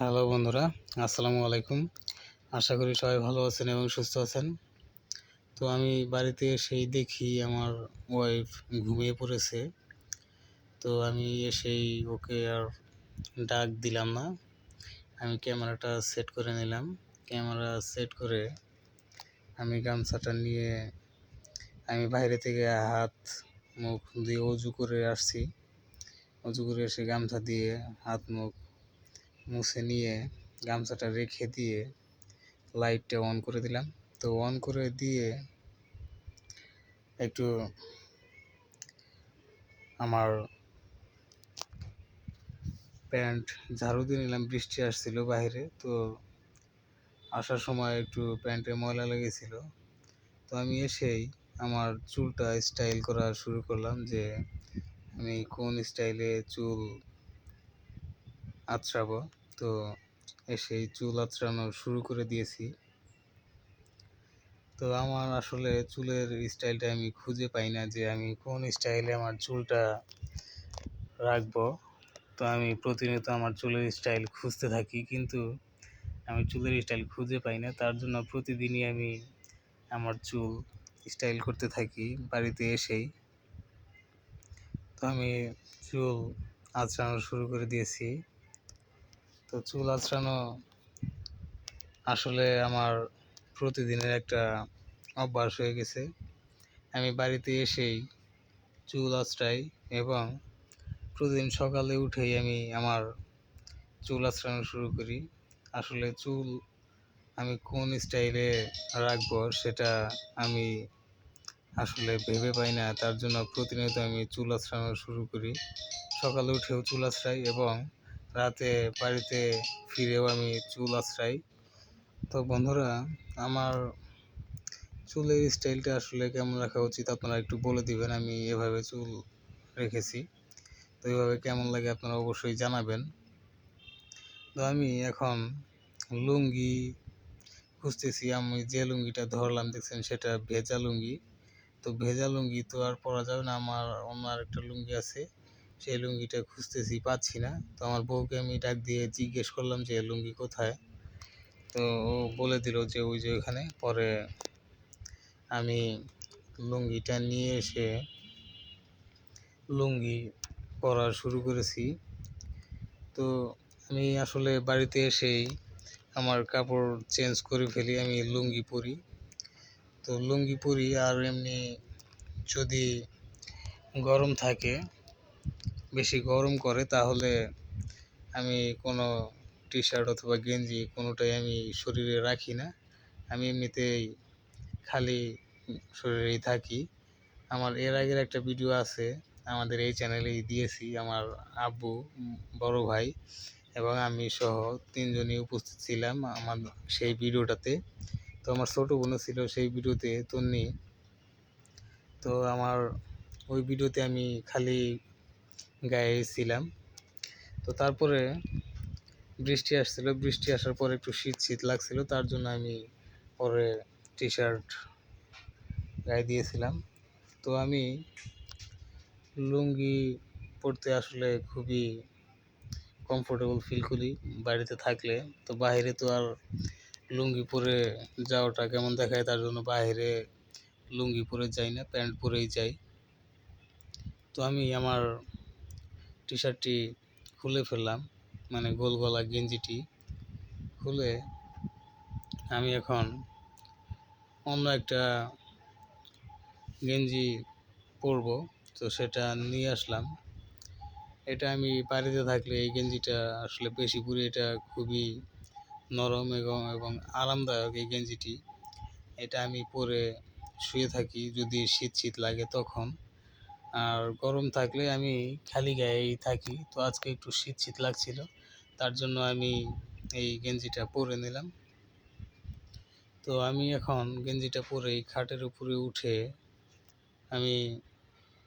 Hello বন্ধুরা, আসসালামু আলাইকুম। আশা করি সবাই ভালো আছেন এবং সুস্থ আছেন। তো আমি বাড়িতে এসেই দেখি আমার ওয়াইফ ঘুমিয়ে পড়েছে। তো আমি এসেই ওকে আর ডাক দিলাম না। আমি ক্যামেরাটা সেট করে নিলাম। ক্যামেরা সেট করে আমি গামছাটা নিয়ে আমি বাইরে থেকে হাত, মুখ দিয়ে অজু করে আসছি। অজু করে এসে গামছা দিয়ে হাত, মুখ মুছে নিয়ে গামছাটা রেখে দিয়ে লাইটটা অন করে দিলাম। তো অন করে দিয়ে একটু আমার প্যান্ট ঝাড়ু দিয়ে নিলাম, বৃষ্টি আসছিল বাইরে। তো আসার সময় একটু প্যান্টে ময়লা লেগেছিল। তো আমি এসেই আমার চুলটা স্টাইল করা শুরু করলাম যে আমি কোন স্টাইলে চুল আঁচড়াবো। তো এসেই চুল আঁচড়ানো শুরু করে দিয়েছি। তো আমার আসলে চুলের স্টাইলটা আমি খুঁজে পাই না যে আমি কোন স্টাইলে আমার চুলটা রাখব। তো আমি প্রতিনিয়ত আমার চুলের স্টাইল খুঁজতে থাকি, কিন্তু আমি চুলের স্টাইল খুঁজে পাই না। তার জন্য প্রতিদিনই আমি আমার চুল স্টাইল করতে থাকি বাড়িতে এসেই। তো আমি চুল আঁচড়ানো শুরু করে দিয়েছি। তো চুল আঁচড়ানো আসলে আমার প্রতিদিনের একটা অভ্যাস হয়ে গেছে। আমি বাড়িতে এসেই চুল আঁচড়াই এবং প্রতিদিন সকালে উঠেই আমি আমার চুল আঁচড়ানো শুরু করি। আসলে চুল আমি কোন স্টাইলে রাখব সেটা আমি আসলে ভেবে পাই না। তার জন্য প্রতিনিয়ত আমি চুল আঁচড়ানো শুরু করি। সকালে উঠেও চুল আঁচড়াই এবং রাতে বাড়িতে ফিরেও আমি চুল আঁচড়াই তো বন্ধুরা, আমার চুলের স্টাইলটা আসলে কেমন রাখা উচিত আপনারা একটু বলে দিবেন, আমি এভাবে চুল রেখেছি। তো এইভাবে কেমন লাগে আপনারা অবশ্যই জানাবেন। তো আমি এখন লুঙ্গি খুঁজতেছি, আমি যে লুঙ্গিটা ধরলাম, দেখছেন সেটা ভেজা লুঙ্গি। তো ভেজা লুঙ্গি তো আর পরা যাবে না, আমার অন্য আরেকটা লুঙ্গি আছে। সেই লুঙ্গিটা খুঁজতেছি, পাচ্ছি না। তো আমার বউকে আমি ডাক দিয়ে জিজ্ঞেস করলাম যে লুঙ্গি কোথায়? তো ও বলে দিল যে, ওই যে ওইখানে পরে আমি লুঙ্গিটা নিয়ে এসে লুঙ্গি পরা শুরু করেছি। তো আমি আসলে বাড়িতে এসেই আমার কাপড় চেঞ্জ করে ফেলি, আমি লুঙ্গি পরি। তো লুঙ্গি পরি আর এমনি যদি গরম থাকে বেশি গরম করে, তাহলে আমি কোনো টি শার্ট অথবা গেঞ্জি কোনোটাই আমি শরীরে রাখি না। আমি এমনিতেই খালি শরীরেই থাকি। আমার এর আগের একটা ভিডিও আছে, আমাদের এই চ্যানেলেই দিয়েছি আমার আব্বু, বড় ভাই এবং আমি সহ তিনজনই উপস্থিত ছিলাম আমার সেই ভিডিওটাতে তো আমার ছোটো বোনও ছিল সেই ভিডিওতে তন্নি। তো আমার ওই ভিডিওতে আমি খালি গায়ে ছিলাম। তো তারপরে বৃষ্টি আসছিল। বৃষ্টি আসার পরে একটু শীত শীত লাগছিল। তার জন্য আমি পরে টি শার্ট গায়ে দিয়েছিলাম। তো আমি লুঙ্গি পরতে আসলে খুবই কমফোর্টেবল ফিল করি বাড়িতে থাকলে। তো বাইরে তো আর লুঙ্গি পরে যাওয়াটা কেমন দেখায় তার জন্য বাইরে লুঙ্গি পরে যাই না, প্যান্ট পরেই যাই। তো আমি আমার টি শার্টটি খুলে ফেললাম মানে গোল গলা গেঞ্জিটি খুলে আমি এখন অন্য একটা গেঞ্জি পরবো। তো সেটা নিয়ে আসলাম। এটা আমি বাড়িতে থাকলে এই গেঞ্জিটা আসলে বেশি পরি। এটা খুবই নরম এবং এবং আরামদায়ক এই গেঞ্জিটি। এটা আমি পরে শুয়ে থাকি, যদি শীত শীত লাগে তখন। আর গরম থাকলে আমি খালি গায়েই থাকি। তো আজকে একটু শীত শীত লাগছিল, তার জন্য আমি এই গেঞ্জিটা পরে নিলাম। তো আমি এখন গেঞ্জিটা পরেই খাটের উপরে উঠে আমি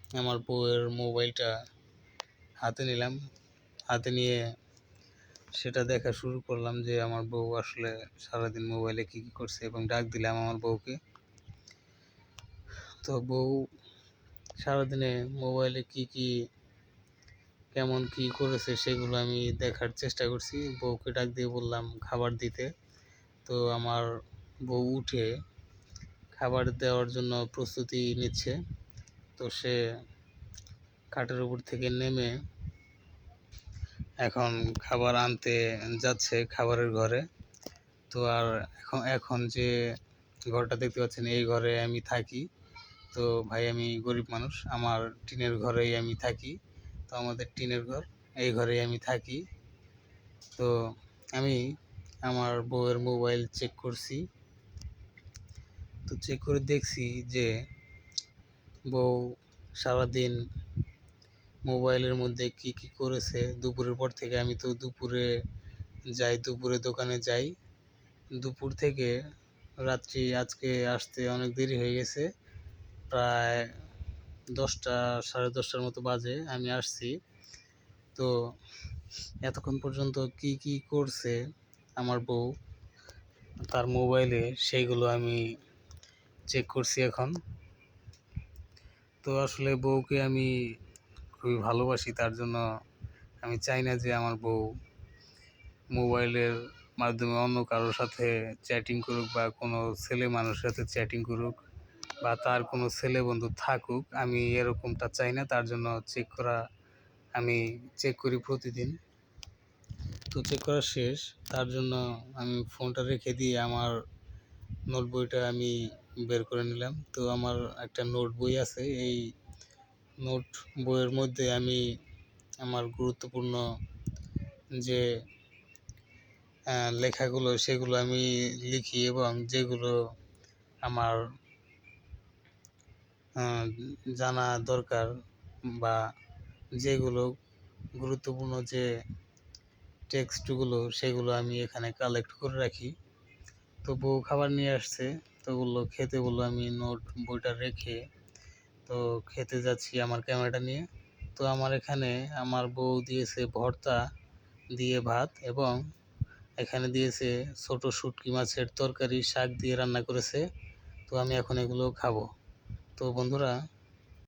আমার বউয়ের মোবাইলটা হাতে নিলাম। হাতে নিয়ে সেটা দেখা শুরু করলাম যে আমার বউ আসলে সারাদিন মোবাইলে কী কী করছে এবং ডাক দিলাম আমার বউকে। তো বউ সারাদিনে মোবাইলে কি কি, কেমন কি করেছে সেগুলো আমি দেখার চেষ্টা করছি। বউকে ডাক দিয়ে বললাম খাবার দিতে। তো আমার বউ উঠে খাবার দেওয়ার জন্য প্রস্তুতি নিচ্ছে। তো সে কাঠের উপর থেকে নেমে এখন খাবার আনতে যাচ্ছে খাবারের ঘরে। তো আর এখন এখন যে ঘরটা দেখতে পাচ্ছেন, এই ঘরে আমি থাকি। তো ভাই আমি গরিব মানুষ। আমার টিনের ঘরেই আমি থাকি। তো আমাদের টিনের ঘর, এই ঘরেই আমি থাকি। তো আমি আমার বউয়ের মোবাইল চেক করছি। তো চেক করে দেখছি যে বউ সারাদিন মোবাইলের মধ্যে কি কি করেছে। দুপুরের পর থেকে আমি তো দুপুরে যাই, দুপুরে দোকানে যাই। দুপুর থেকে রাত্রি আজকে আসতে অনেক দেরি হয়ে গেছে। প্রায় দশটা, সাড়ে দশটার মতো বাজে, আমি আসছি। তো এতক্ষণ পর্যন্ত কি কি করছে আমার বউ? তার মোবাইলে সেইগুলো আমি চেক করছি এখন। তো আসলে বউকে আমি খুবই ভালোবাসি, তার জন্য আমি চাই না যে আমার বউ মোবাইলের মাধ্যমে অন্য কারোর সাথে চ্যাটিং করুক বা কোনো ছেলে মানুষের সাথে চ্যাটিং করুক। বা তার কোনো ছেলে বন্ধু থাকুক, আমি এরকমটা চাই না। তার জন্য চেক করা, আমি চেক করি প্রতিদিন। তো চেক করা শেষ। তার জন্য আমি ফোনটা রেখে দিয়ে আমার নোট বইটা আমি বের করে নিলাম। তো আমার একটা নোট বই আছে। এই নোট বইয়ের মধ্যে আমি আমার গুরুত্বপূর্ণ যে লেখাগুলো, সেগুলো আমি লিখি এবং যেগুলো আমার জানা দরকার বা যেগুলো গুরুত্বপূর্ণ যে টেক্সটগুলো সেগুলো আমি এখানে কালেক্ট করে রাখি। তো বউ খাবার নিয়ে আসছে, তো ওগুলো খেতে বলল আমি নোট বইটা রেখে, তো খেতে যাচ্ছি আমার ক্যামেরাটা নিয়ে। তো আমার এখানে আমার বউ দিয়েছে ভর্তা, দিয়ে ভাত এবং এখানে দিয়েছে ছোট শুটকি মাছের তরকারি, শাক দিয়ে রান্না করেছে। তো আমি এখন এগুলো খাব। তো বন্ধুরা